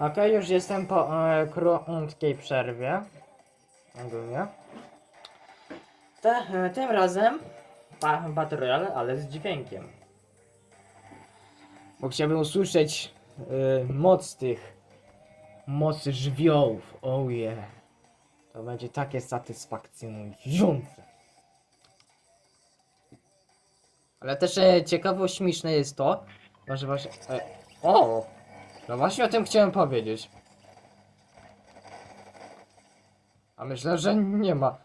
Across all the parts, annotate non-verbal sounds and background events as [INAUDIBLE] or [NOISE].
Okej, już jestem po e, krótkiej przerwie. Ogólnie. Te, e, tym razem ba, Battle Royale, ale z dźwiękiem. Bo chciałbym usłyszeć e, moc tych mocy żywiołów. Oh yeah. To będzie takie satysfakcjonujące. Ale też e, ciekawo śmieszne jest to, że właśnie... E, o! No właśnie o tym chciałem powiedzieć. A myślę, że nie ma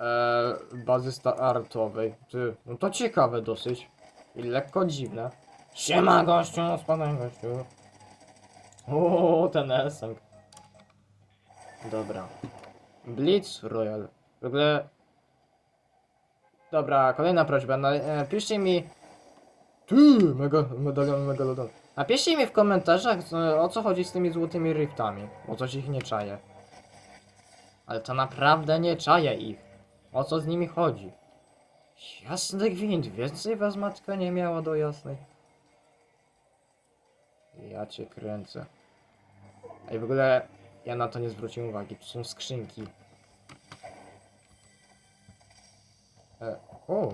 e, bazy startowej. Ty, no to ciekawe dosyć. I lekko dziwne. Siema gościu, spadaj gościu. O, ten esek. Dobra. Blitz Royal. W ogóle... Dobra, kolejna prośba. Napiszcie mi... Ty, mega, medalion megalodon. Napiszcie mi w komentarzach, e, o co chodzi z tymi złotymi riftami. O coś ich nie czaję. Ale to naprawdę nie czaję ich. O co z nimi chodzi? Jasny gwint, więcej was matka nie miała do jasnej. Ja cię kręcę. Ej, w ogóle ja na to nie zwróciłem uwagi. Tu są skrzynki. E, o,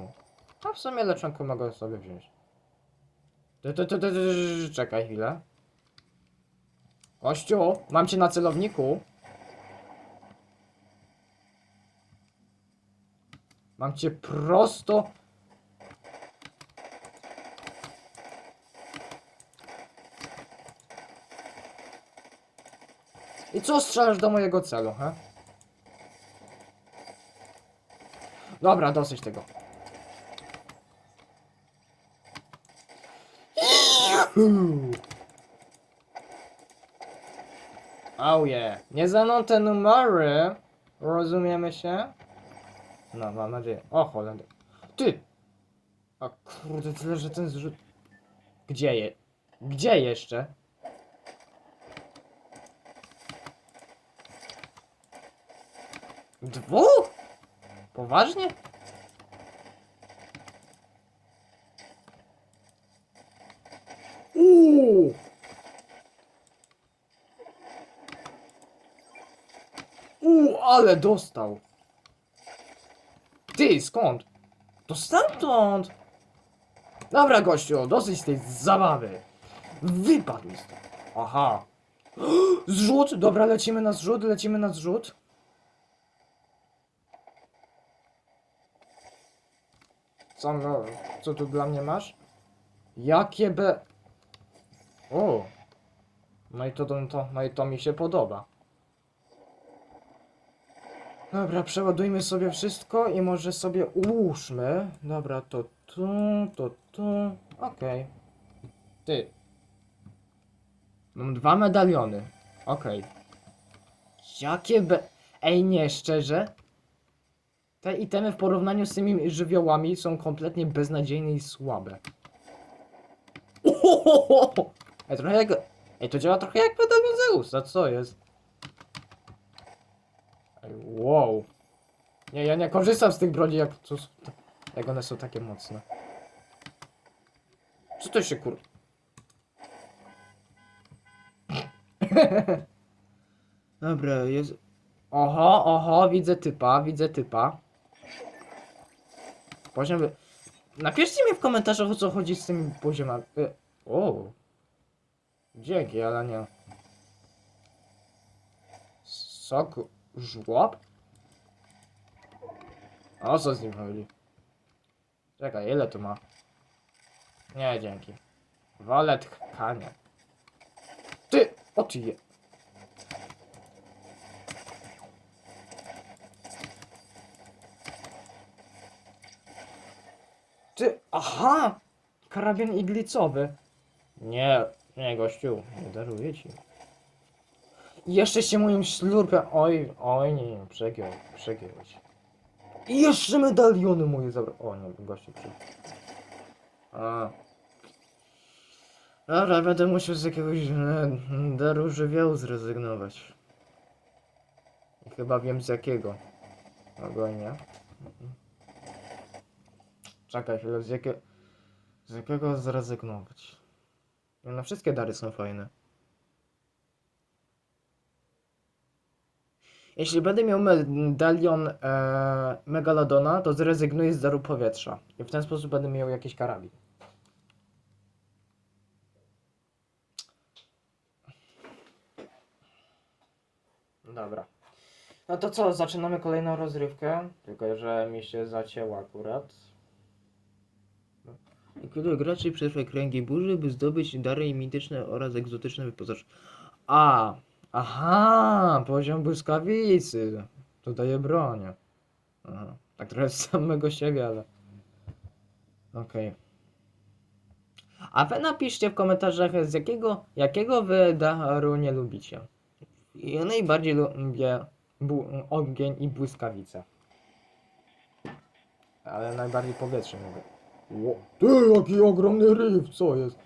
a w sumie leczonku mogę sobie wziąć. Ty, Czekaj chwilę. Kościu, mam cię na celowniku. Mam cię prosto. I co strzelasz do mojego celu, he? Dobra, dosyć tego. Oh yeah. Nie za te numery. Rozumiemy się? No, mam nadzieję. O, Holender. Ty! A kurde, tyle, że ten zrzut... Gdzie je? Gdzie jeszcze? Dwóch? Poważnie? Uuu! Uuu, ale dostał! Ty, skąd? To stamtąd! Dobra, gościu, dosyć tej zabawy. Wypadł. Aha. [GASPS] Zrzut, dobra, lecimy na zrzut, lecimy na zrzut. Co, no, co tu dla mnie masz? Jakie be... O! No i to, to, no i to mi się podoba. Dobra, przeładujmy sobie wszystko i może sobie ułóżmy. Dobra, to tu, to tu. Okej. Ty. Mam dwa medaliony. Okej. Jakie be... Ej, nie, szczerze? Te itemy w porównaniu z tymi żywiołami są kompletnie beznadziejne i słabe. Ohohoho! [LAUGHS] Ej, trochę jak... Ej, to działa trochę jak medalion Zeusa, co jest? Wow. Nie, ja nie korzystam z tych broni, jak, to, jak one są takie mocne. Co to się kur... [LAUGHS] Dobra, jest... Oho, oho, widzę typa, widzę typa. Poziom... wy- Napiszcie mi w komentarzach, o co chodzi z tymi poziomami. E, O. Dzięki, ale nie. Sok żłob? A O co z nim chodzi? Czekaj, ile tu ma? Nie, dzięki. Wolę tkanie. Ty! O ty je... Ty, aha! Karabin iglicowy. Nie, nie gościu, nie daruję ci. Jeszcze się moim ślurpem, oj, oj nie, nie, przegiął, przegiął się. I jeszcze medaliony moje zabrał. O nie, gościu przy... A. Dobra, będę musiał z jakiegoś e, daru żywiołu zrezygnować. Chyba wiem z jakiego. Ogólnie. Czekaj chwilę, z, jakie, z jakiego zrezygnować? No wszystkie dary są fajne. Jeśli będę miał medalion e, Megalodona, to zrezygnuję z daru powietrza. I w ten sposób będę miał jakiś karabin. Dobra. No to co, zaczynamy kolejną rozrywkę. Tylko, że mi się zacięło akurat. Kiedy graczy przetrwa kręgi burzy, by zdobyć dary mityczne oraz egzotyczne wyposażenie. A, aha, poziom błyskawicy. To daje broń. Aha, tak trochę [LAUGHS] z samego siebie, ale... Okej. A wy napiszcie w komentarzach, z jakiego, jakiego wy daru nie lubicie. Ja najbardziej lubię ogień i błyskawice. Ale najbardziej powietrze mówię. Ło, ty, jaki ogromny ryf, co jest?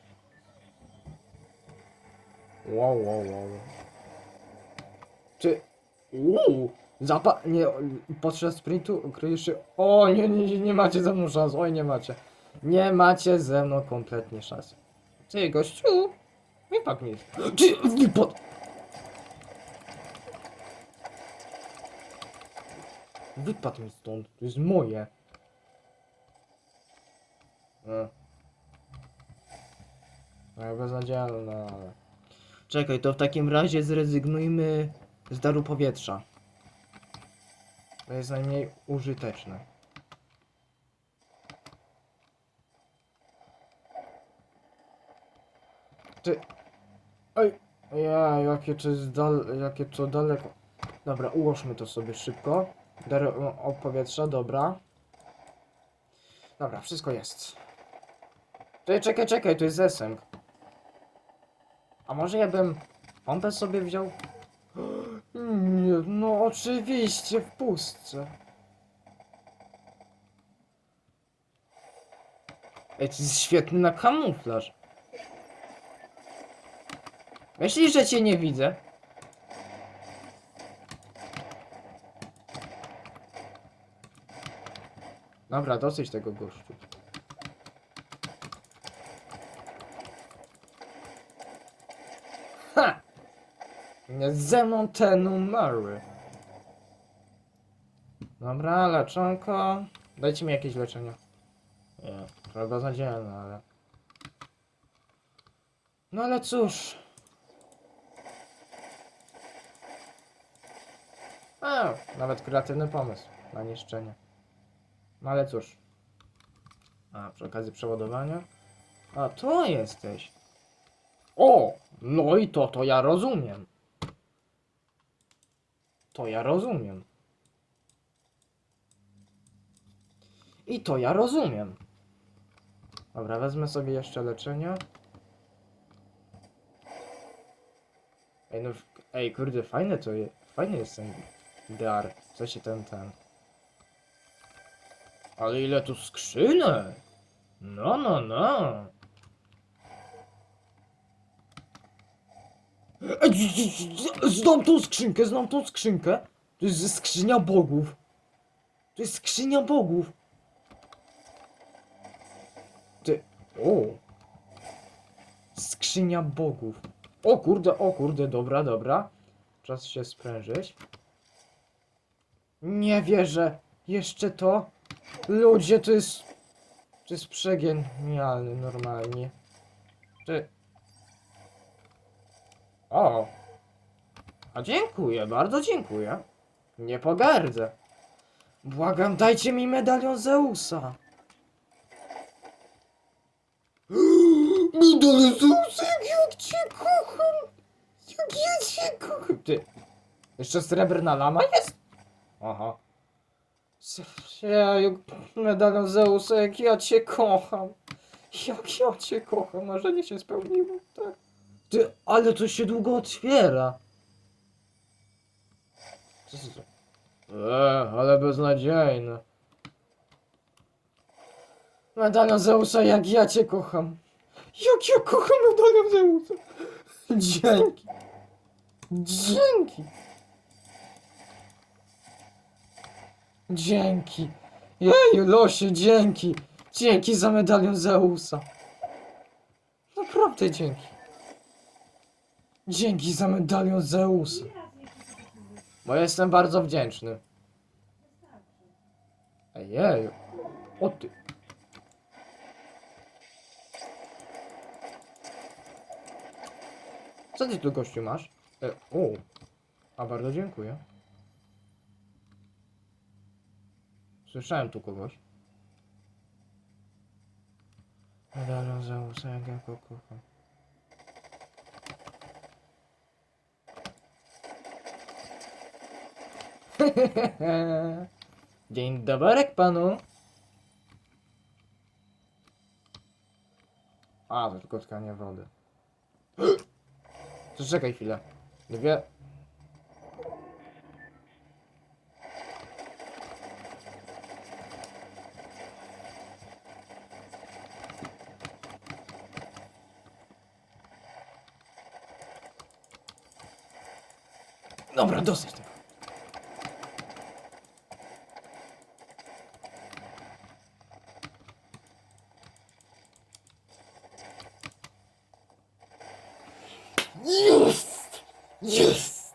Wow, wow, wow. Uuu, zapa... Nie, podczas sprintu kryjesz się... O, nie, nie, nie, nie macie ze mną szans, oj, nie macie. Nie macie ze mną kompletnie szans. Ty, gościu, wypadł mi. Ty, wypadł! Wypadł mi stąd, to jest moje. E. No, beznadziejne. Czekaj, to w takim razie zrezygnujmy z daru powietrza. To jest najmniej użyteczne. Ty... Ej! Ja, jakie to jest dal... jakie to daleko. Dobra, ułożmy to sobie szybko. Dar o powietrza, dobra. Dobra, wszystko jest. Czekaj, czekaj, czekaj, to jest zesęg. A może ja bym pompę sobie wziął? Nie, no oczywiście, w pustce. Ej, to jest świetny na kamuflaż. Myślisz, że cię nie widzę? Dobra, dosyć tego gościu. Ze mną te numery. Dobra, leczonko. Dajcie mi jakieś leczenie. Nie, trochę beznadziejne, ale... No ale cóż. A, nawet kreatywny pomysł na niszczenie. No ale cóż. A, przy okazji przeładowania. A, to jesteś. O! No i to, to ja rozumiem. To ja rozumiem. I to ja rozumiem. Dobra, wezmę sobie jeszcze leczenie. Ej, no, ej, kurde, fajne to jest. Fajny jest ten dar. Co się ten, ten. Ale ile tu skrzynek? No, no, no. Znam tą skrzynkę, znam tą skrzynkę. To jest skrzynia bogów. To jest skrzynia bogów. Ty, o. Skrzynia bogów. O kurde, o kurde, dobra, dobra. Czas się sprężyć. Nie wierzę. Jeszcze to. Ludzie, to jest... To jest przegenialny normalnie. Ty... O! A dziękuję, bardzo dziękuję. Nie pogardzę. Błagam, dajcie mi medalion Zeusa. [GASPS] Medalion Zeusa, jak ja cię kocham. Jak ja cię kocham. Ty, jeszcze srebrna lama jest? Aha. Jeju, medalion Zeusa, jak ja cię kocham. Jak ja cię kocham, marzenie się spełniło, tak. Ty, ale to się długo otwiera. Co to. Eee, ale beznadziejne. Medalion Zeusa, jak ja cię kocham. Jak ja kocham medalion Zeusa. Dzięki. Dzięki. Dzięki. Jeju, losie, dzięki. Dzięki za medalion Zeusa. Naprawdę dzięki. Dzięki za medalion Zeusa. Bo jestem bardzo wdzięczny. Ejej. O ty. Co ty tu gościu masz? E, o. A bardzo dziękuję. Słyszałem tu kogoś. Medalion za ósemkę kokocha. [LAUGHS] Dzień dobry panu. A, [GASPS] to tylko tkanie wody. Czekaj chwilę. Dwie. Dobra, dosyć tego. Jest! Jest!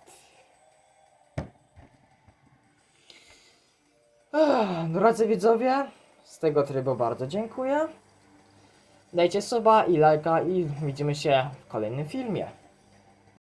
Drodzy widzowie, z tego trybu bardzo dziękuję. Dajcie suba i lajka i widzimy się w kolejnym filmie.